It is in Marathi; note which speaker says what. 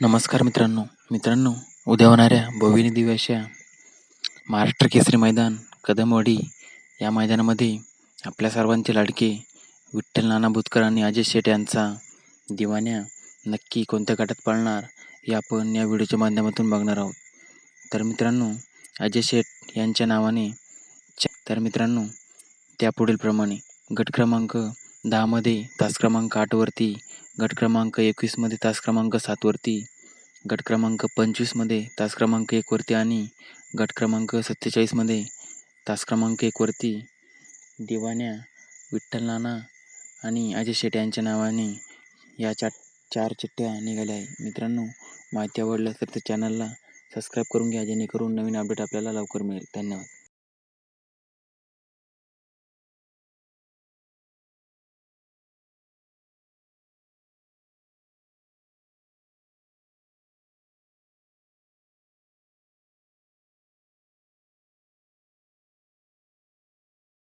Speaker 1: नमस्कार मित्रांनो. मित्रांनो उद्या होणाऱ्या भविनी दिव्याच्या महाराष्ट्र केसरी मैदान कदमवाडी या मैदानामध्ये आपल्या सर्वांचे लाडके विठ्ठल नाना भुतकर आणि अजय शेट यांचा दिवाण्या नक्की कोणत्या गटात पाळणार हे आपण या व्हिडिओच्या माध्यमातून बघणार आहोत. तर मित्रांनो अजय शेट यांच्या नावाने च- तर मित्रांनो त्या पुढीलप्रमाणे गट क्रमांक दहामध्ये तास क्रमांक आठवरती गट क्रमांक एकवीसमध्ये तास क्रमांक सातवरती गट क्रमांक पंचवीसमध्ये तास क्रमांक एकवरती आणि गट क्रमांक सत्तेचाळीसमध्ये तास क्रमांक एकवरती दिवाण्या विठ्ठल नाना आणि अजय शेट यांच्या नावाने या चा चार चिठ्ठ्या निघाल्या आहे मित्रांनो माहिती आवडल्यास तर त्या चॅनलला सबस्क्राईब करून घ्या जेणेकरून नवीन अपडेट आपल्याला लवकर मिळेल. धन्यवाद.